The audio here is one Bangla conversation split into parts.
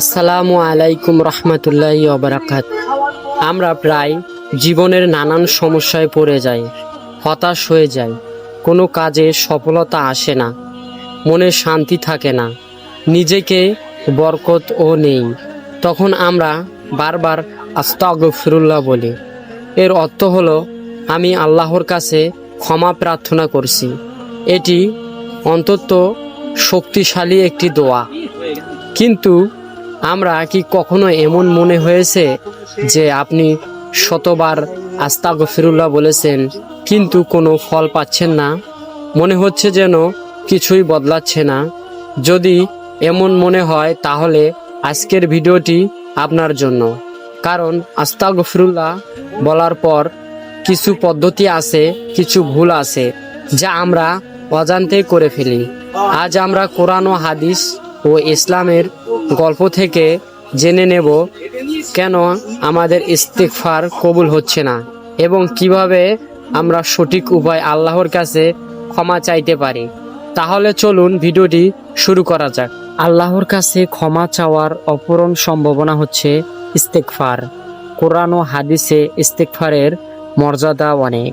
আসসালামু আলাইকুম রহমতুল্লাহ অবরাকাত আমরা প্রায় জীবনের নানান সমস্যায় পড়ে যাই, হতাশ হয়ে যাই। কোনো কাজে সফলতা আসে না, মনে শান্তি থাকে না, নিজেকে বরকত ও নেই। তখন আমরা বারবার আস্তাগফিরুল্লাহ বলি। এর অর্থ হলো, আমি আল্লাহর কাছে ক্ষমা প্রার্থনা করছি। এটি অন্তত শক্তিশালী একটি দোয়া। কিন্তু আমরা কি কখনো এমন মনে হয়েছে যে আপনি শতবার আস্তাগ ফিরুল্লাহ বলেছেন, কিন্তু কোনো ফল পাচ্ছেন না? মনে হচ্ছে যেন কিছুই বদলাচ্ছে না। যদি এমন মনে হয়, তাহলে আজকের ভিডিওটি আপনার জন্য। কারণ আস্তাগ ফিরুল্লাহ বলার পর কিছু পদ্ধতি আছে, কিছু ভুল আছে, যা আমরা অজান্তে করে ফেলি। আজ আমরা কোরআন ও হাদিস ও ইসলামের গল্প থেকে জেনে নেব কেন আমাদের ইস্তেকফার কবুল হচ্ছে না এবং কীভাবে আমরা সঠিক উপায় আল্লাহর কাছে ক্ষমা চাইতে পারি। তাহলে চলুন ভিডিওটি শুরু করা যাক। আল্লাহর কাছে ক্ষমা চাওয়ার অপরম সম্ভাবনা হচ্ছে ইস্তেকফার কোরআন ও হাদিসে ইস্তেকফারের মর্যাদা অনেক।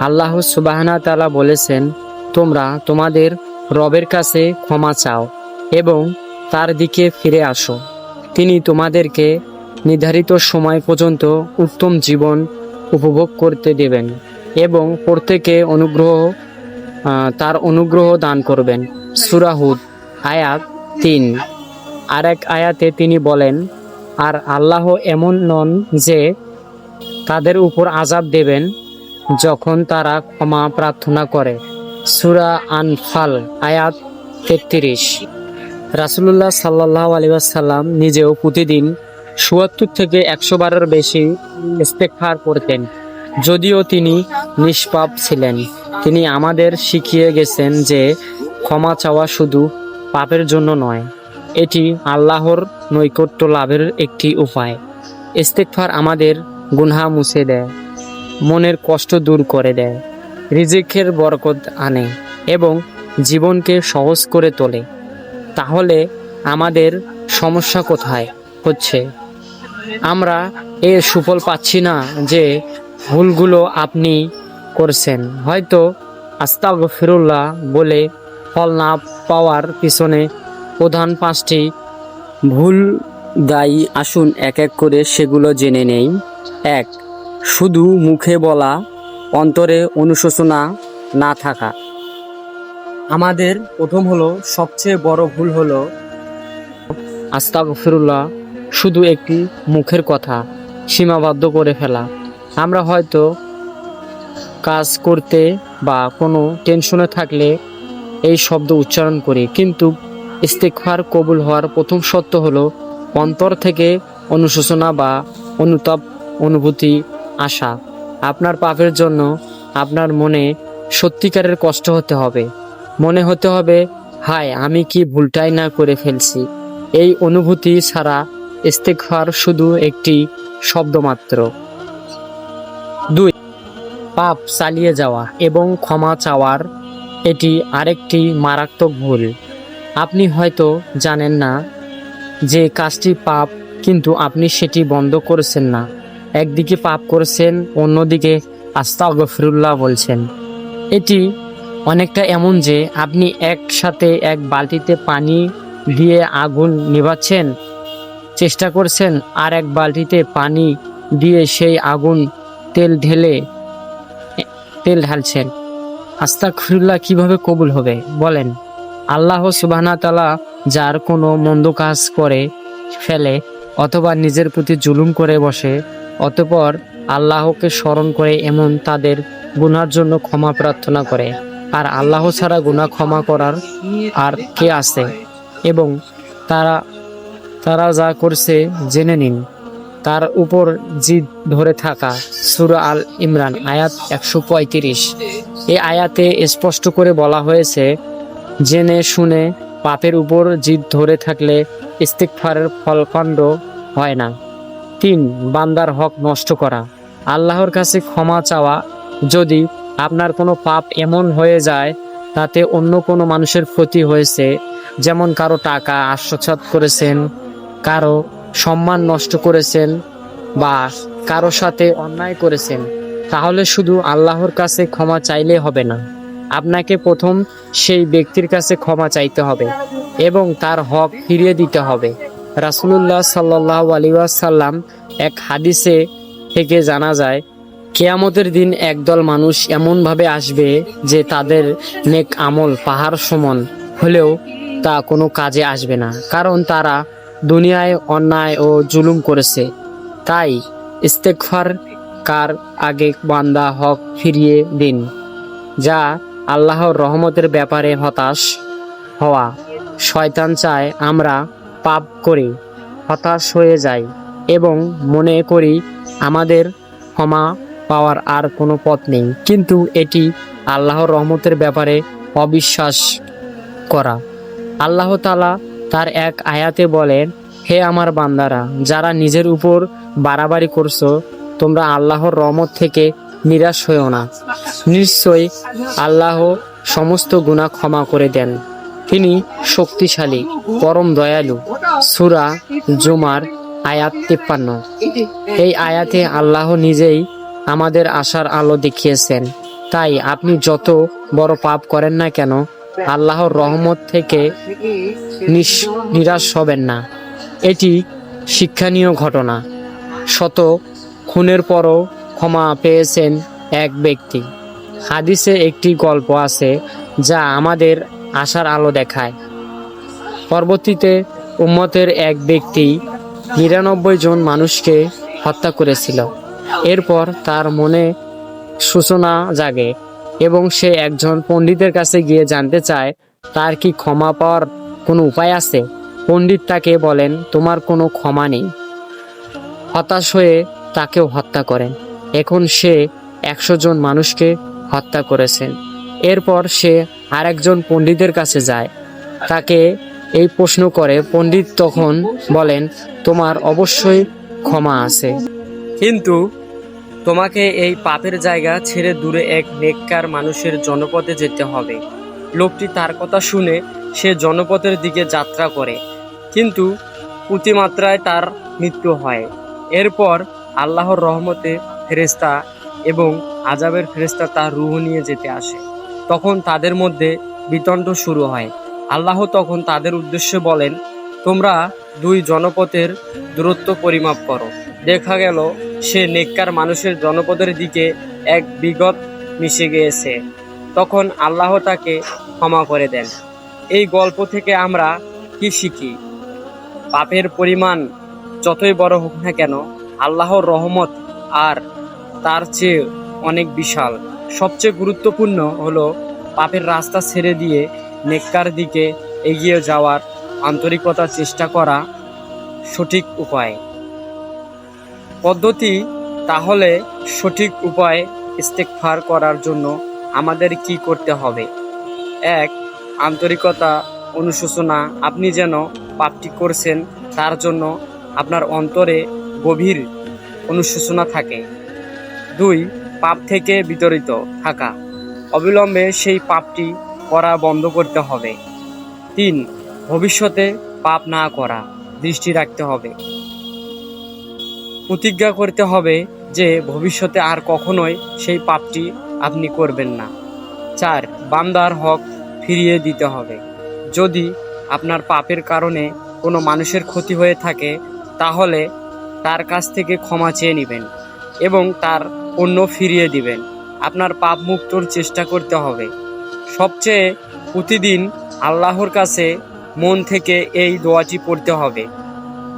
আল্লাহ সুবাহনা তালা বলেছেন, তোমরা তোমাদের রবের কাছে ক্ষমা চাও। এবং তার দিকে ফিরে আসো। তিনি তোমাদেরকে নির্ধারিত সময় পর্যন্ত উত্তম জীবন উপভোগ করতে দেবেন এবং প্রত্যেকে অনুগ্রহ তার অনুগ্রহ দান করবেন। সুরাহুদ আয়াত তিন। আর এক আয়াতে তিনি বলেন, আর আল্লাহ এমন নন যে তাদের উপর আজাব দেবেন যখন তারা ক্ষমা প্রার্থনা করে। সুরা আনফাল, আয়াত তেত্রিশ। রাসুলুল্লাহ সাল্লাহ আলিবাসাল্লাম নিজেও প্রতিদিন সুয়াত্তর থেকে একশো বারের বেশি ইস্তেকফার করতেন। যদিও তিনি নিষ্পাপ ছিলেন। তিনি আমাদের শিখিয়ে গেছেন যে ক্ষমা চাওয়া শুধু পাপের জন্য নয়, এটি আল্লাহর নৈকট্য লাভের একটি উপায়। ইস্তেকফার আমাদের গুনহা মুছে দেয়, মনের কষ্ট দূর করে দেয়, রিজিকের বরকত আনে এবং জীবনকে সহজ করে তোলে। তাহলে আমাদের সমস্যা কোথায় হচ্ছে? আমরা এর সুফল পাচ্ছি না যে ভুলগুলো আপনি করছেন। হয়তো আস্তাগ ফিরুল্লাহ বলে ফল না পাওয়ার পিছনে প্রধান পাঁচটি ভুল দায়ী আসুন, এক এক করে সেগুলো জেনে নেই। এক, শুধু মুখে বলা, অন্তরে অনুশোচনা না থাকা। আমাদের প্রথম হলো, সবচেয়ে বড় ভুল হলো, আস্তাগফিরুল্লাহ, শুধু একটি মুখের কথা সীমাবদ্ধ করে ফেলা। আমরা হয়তো কাজ করতে বা কোনো টেনশনে থাকলে এই শব্দ উচ্চারণ করি, কিন্তু ইস্তেকফার কবুল হওয়ার প্রথম সত্য হলো অন্তর থেকে অনুশোচনা বা অনুতাপ অনুভূতি আসা। আপনার পাপের জন্য আপনার মনে সত্যিকারের কষ্ট হতে হবে। মনে হতে হবে, হায়, আমি কি ভুলটাই না করে ফেলছি। এই অনুভূতি ছাড়া ইস্তেকফার শুধু একটি শব্দ মাত্র দুই, পাপ চালিয়ে যাওয়া এবং ক্ষমা চাওয়ার, এটি আরেকটি মারাত্মক ভুল। আপনি হয়তো জানেন না যে কাজটি পাপ, কিন্তু আপনি সেটি বন্ধ করেছেন না। একদিকে পাপ করেছেন, অন্যদিকে আস্তা গফরুল্লাহ বলছেন। এটি অনেকটা এমন যে আপনি একসাথে এক বালতিতে পানি দিয়ে আগুন নিভাচ্ছেন, চেষ্টা করছেন, আর এক বালতিতে পানি দিয়ে সেই আগুন তেল ঢেলে, তেল ঢালছেন। আস্তাগফিরুল্লাহ, কীভাবে কবুল হবে? বলেন, আল্লাহ সুবাহনা তালা যার কোনো মন্দ কাজ করে, ফেলে, অথবা নিজের প্রতি জুলুম করে বসে, অতপর আল্লাহকে স্মরণ করে এমন তাদের গুনার জন্য ক্ষমা প্রার্থনা করে। আর আল্লাহ ছাড়া গুনাহ ক্ষমা করার আর কে আছে? এবং তারা তারা যা করছে জেনে নিন। তার উপর জিদ ধরে থাকা সুরা আল ইমরান, আয়াত একশো পঁয়ত্রিশ। এই আয়াতে স্পষ্ট করে বলা হয়েছে, জেনে শুনে পাপের উপর জিদ ধরে থাকলে ইস্তিকফারের ফলকাণ্ড হয় না। তিন, বান্দার হক নষ্ট করা। আল্লাহর কাছে ক্ষমা চাওয়া যদি আপনার কোনো পাপ এমন হয়ে যায় তাতে অন্য কোনো মানুষের ক্ষতি হয়েছে, যেমন কারও টাকা আশ্বসাত করেছেন, কারও সম্মান নষ্ট করেছেন বা কারও সাথে অন্যায় করেছেন। তাহলে শুধু আল্লাহর কাছে ক্ষমা চাইলে হবে না, আপনাকে প্রথম সেই ব্যক্তির কাছে ক্ষমা চাইতে হবে এবং তার হক ফিরিয়ে দিতে হবে। রাসুলুল্লাহ সাল্লাহ আলিউসাল্লাম এক হাদিসে থেকে জানা যায় কেয়ামতের দিন একদল মানুষ এমনভাবে আসবে যে তাদের নেক আমল পাহাড় সমান হলেও তা কোনো কাজে আসবে না, কারণ তারা দুনিয়ায় অন্যায় ও জুলুম করেছে। তাই ইস্তেকফার কার আগে বান্দা হক ফিরিয়ে দিন, যা আল্লাহর রহমতের ব্যাপারে হতাশ হওয়া। শয়তান চায় আমরা পাপ করি, হতাশ হয়ে যাই এবং মনে করি আমাদের ক্ষমা পাওয়ার আর কোনো পথ নেই। কিন্তু এটি আল্লাহর রহমতের ব্যাপারে অবিশ্বাস করা। আল্লাহ তালা তার এক আয়াতে বলেন, হে আমার বান্দারা, যারা নিজের উপর বাড়াবাড়ি করছ, তোমরা আল্লাহর রহমত থেকে নিরাশ হয়েও না। নিশ্চয়ই আল্লাহ সমস্ত গুণা ক্ষমা করে দেন। তিনি শক্তিশালী, পরম দয়ালু। সুরা জুমার আয়াত তিপ্পান্ন। এই আয়াতে আল্লাহ নিজেই আমাদের আশার আলো দেখিয়েছেন। তাই আপনি যত বড় পাপ করেন না কেন, আল্লাহর রহমত থেকে নিরাশ হবেন না। এটি শিক্ষণীয় ঘটনা। শত খুনের পরও ক্ষমা পেয়েছেন এক ব্যক্তি। হাদিসে একটি গল্প আছে যা আমাদের আশার আলো দেখায়। পরবর্তীতে উম্মতের এক ব্যক্তি নিরানব্বই জন মানুষকে হত্যা করেছিল। এরপর তার মনে সূচনা জাগে এবং সে একজন পণ্ডিতের কাছে গিয়ে জানতে চায়, তার কি ক্ষমা পাওয়ার কোনো উপায় আছে? পণ্ডিত তাকে বলেন, তোমার কোনো ক্ষমা নেই। হতাশ হয়ে তাকেও হত্যা করেন। এখন সে একশো জন মানুষকে হত্যা করেছেন। এরপর সে আরেকজন পণ্ডিতের কাছে যায়। তাকে এই প্রশ্ন করে। পণ্ডিত তখন বলেন, তোমার অবশ্যই ক্ষমা আছে। কিন্তু তোমাকে এই পাপের জায়গা ছেড়ে দূরে এক নেককার মানুষের জনপদে যেতে হবে। লোকটি তার কথা শুনে সে জনপথের দিকে যাত্রা করে, কিন্তু অতিমাত্রায় তার মৃত্যু হয়। এরপর আল্লাহর রহমতে ফেরেস্তা এবং আজাবের ফেরেস্তা তার রুহ নিয়ে যেতে আসে। তখন তাদের মধ্যে বিতণ্ড শুরু হয়। আল্লাহ তখন তাদের উদ্দেশ্যে বলেন, তোমরা দুই জনপথের দূরত্ব পরিমাপ করো। দেখা গেল সে নেককার মানুষের জনপদের দিকে এক বিগত মিশে গিয়েছে। তখন আল্লাহ তাকে ক্ষমা করে দেন। এই গল্প থেকে আমরা কি শিখি? পাপের পরিমাণ যতই বড় হোক না কেন, আল্লাহর রহমত আর তার চেয়ে অনেক বিশাল। সবচেয়ে গুরুত্বপূর্ণ হলো পাপের রাস্তা ছেড়ে দিয়ে নেককার দিকে এগিয়ে যাওয়ার আন্তরিকতা চেষ্টা করা সঠিক উপায়। পদ্ধতি, তাহলে সঠিক উপায় ইস্তেকফার করার জন্য আমাদের কি করতে হবে? এক, আন্তরিকতা অনুশোচনা। আপনি যেন পাপটি করছেন, তার জন্য আপনার অন্তরে গভীর অনুশোচনা থাকে। দুই, পাপ থেকে বিতরিত থাকা। অবিলম্বে সেই পাপটি করা বন্ধ করতে হবে। তিন, ভবিষ্যতে পাপ না করা দৃষ্টি রাখতে হবে। প্রতিজ্ঞা করতে হবে যে ভবিষ্যতে আর কখনোই সেই পাপটি আপনি করবেন না। চার, বান্দার হক ফিরিয়ে দিতে হবে। যদি আপনার পাপের কারণে কোনো মানুষের ক্ষতি হয়ে থাকে, তাহলে তার কাছ থেকে ক্ষমা চেয়ে নেবেন এবং তার পণ্য ফিরিয়ে দিবেন। আপনার পাপ মুক্তর চেষ্টা করতে হবে। সবচেয়ে প্রতিদিন আল্লাহর কাছে মন থেকে এই দোয়াটি পড়তে হবে।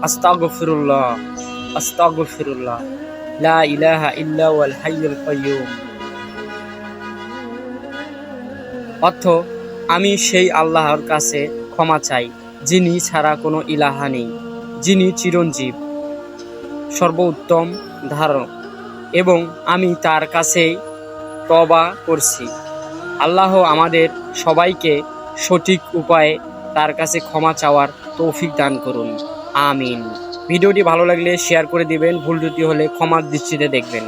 আস্তাগফিরুল্লাহ। আস্তাগফিরুল্লাহ। লা ইলাহা ইল্লা ওয়াল হাইয়ুল কাইয়ুম। অর্থ, আমি সেই আল্লাহর কাছে ক্ষমা চাই, যিনি ছাড়া কোনো ইলাহা নেই, যিনি চিরঞ্জীব, সর্বোত্তম ধারণ এবং আমি তার কাছেই তবা করছি। আল্লাহ আমাদের সবাইকে সঠিক উপায়ে তার কাছে ক্ষমা চাওয়ার তৌফিক দান করুন। আমিন। ভিডিওটি ভালো লাগলে শেয়ার করে দিবেন ভুল ত্রুটি হলে ক্ষমার দৃষ্টিতে দেখবেন।